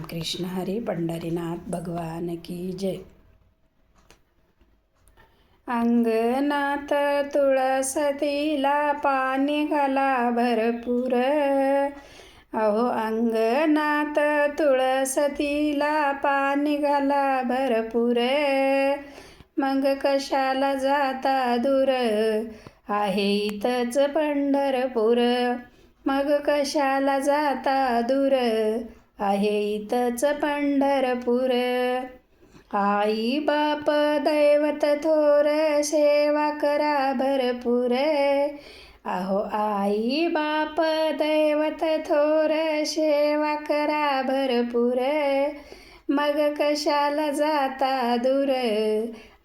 रामकृष्ण हरी पंढरीनाथ भगवान की जय. अंगणात तुळसतीला पाणी घाला भरपूर. अहो अंगणात तुळसतीला पाणी घाला भरपूर. मग कशाला जाता दूर? आहे इथंच पंढरपूर. मग कशाला जाता दूर? आहे इथंच पंढरपूर. आई बाप दैवत थोर सेवा करा भरपूर. अहो आई बाप दैवत थोर सेवा करा भरपूर. मग कशाला जाता दूर?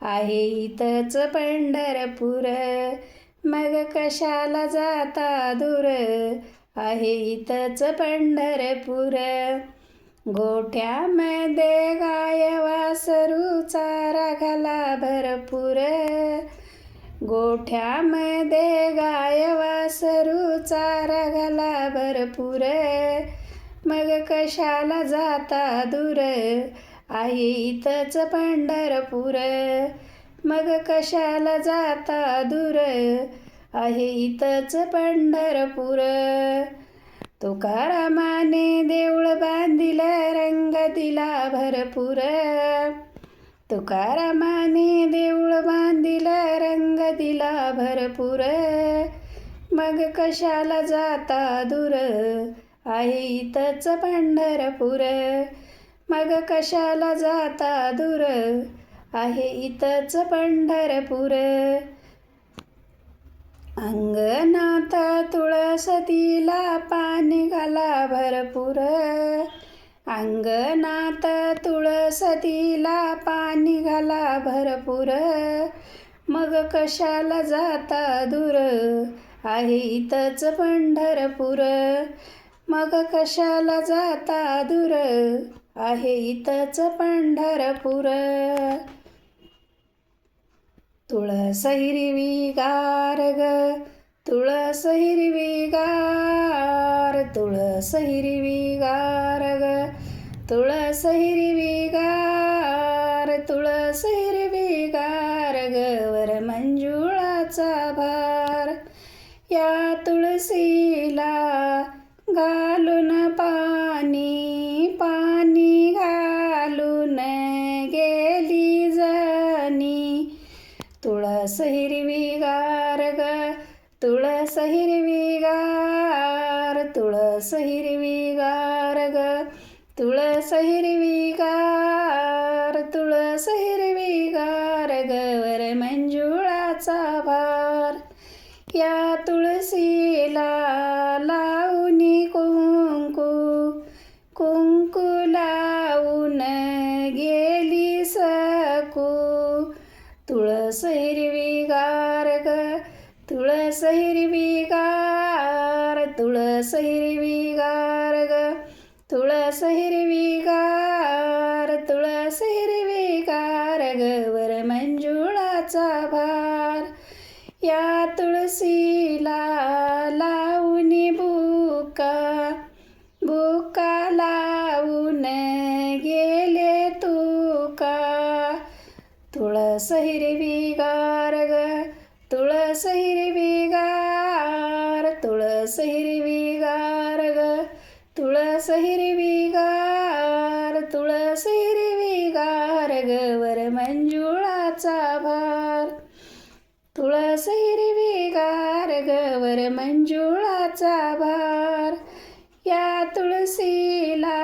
आहे इथंच पंढरपूर. मग कशाला जाता दूर? आहे इथंच पंढरपूर. गोठ्यामध्ये गाय वासरू चारा घाला भरपूर. गोठ्यामध्ये गाय वासरू चारा घाला भरपूर. मग कशाला जाता दूर? आहे इथंच पंढरपूर. मग कशाला जाता दूर? आहे इथंच पंढरपूर. तुकारामाने देऊळ बांधिलं रंग दिला भरपूर. तुकारामाने देऊळ बांधिलं रंग दिला भरपूर. मग कशाला जाता दूर? आहे इथंच पंढरपूर. मग कशाला जाता दूर? आहे इथंच पंढरपूर. अंगणात तुळसतीला पाणी घाला भरपूर. अंगणात तुळसतीला पाणी घाला भरपूर. मग कशाला जाता दूर आहे इथंच पंढरपूर. मग कशाला जाता दूर आहे इथंच पंढरपूर. तुळस हिरवी गार ग. तुळस हिरवी गार तुळस हिरवी गार ग. तुळस हिरवी गार तुळस हिरवी गार गवर मंजुळाचा भार. या तुळसी तुळस हिरवीगार तुळस हिरवीगार ग. तुळस हिरवीगार तुळस हिरवीगार गवर मंजुळाचा भार. या तुळस हिरवी गार तुळस हिरवी गार ग. तुळस हिरवी गार तुळस हिरवी गार ग. मंजुळाचा तुळस हिरवी गार तुळस हिरवी गार ग. तुळस हिरवी गार तुळस हिरवी गार गवर मंजुळाचा भार. तुळस हिरवी गार गवर मंजुळाचा भार. या तुळसीला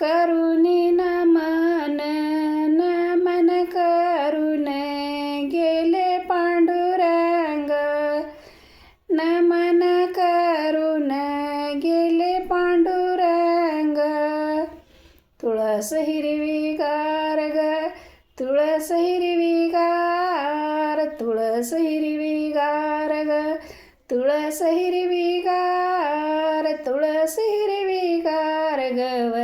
करुणी नमन नमन करून गेले पांडुरंग नमन करुण गेले पांडुरंग तुळस हिरवी गार ग तुळस हिरवी गार तुळस हिरवी गार ग तुळस हिरवी गार तुळस हिरवी गार गव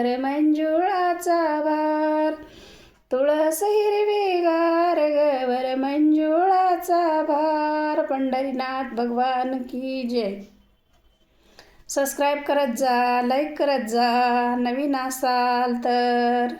पंढरीनाथ भगवान की जय. सबस्क्राईब करत जा लाईक करत जा नवीन असाल तर.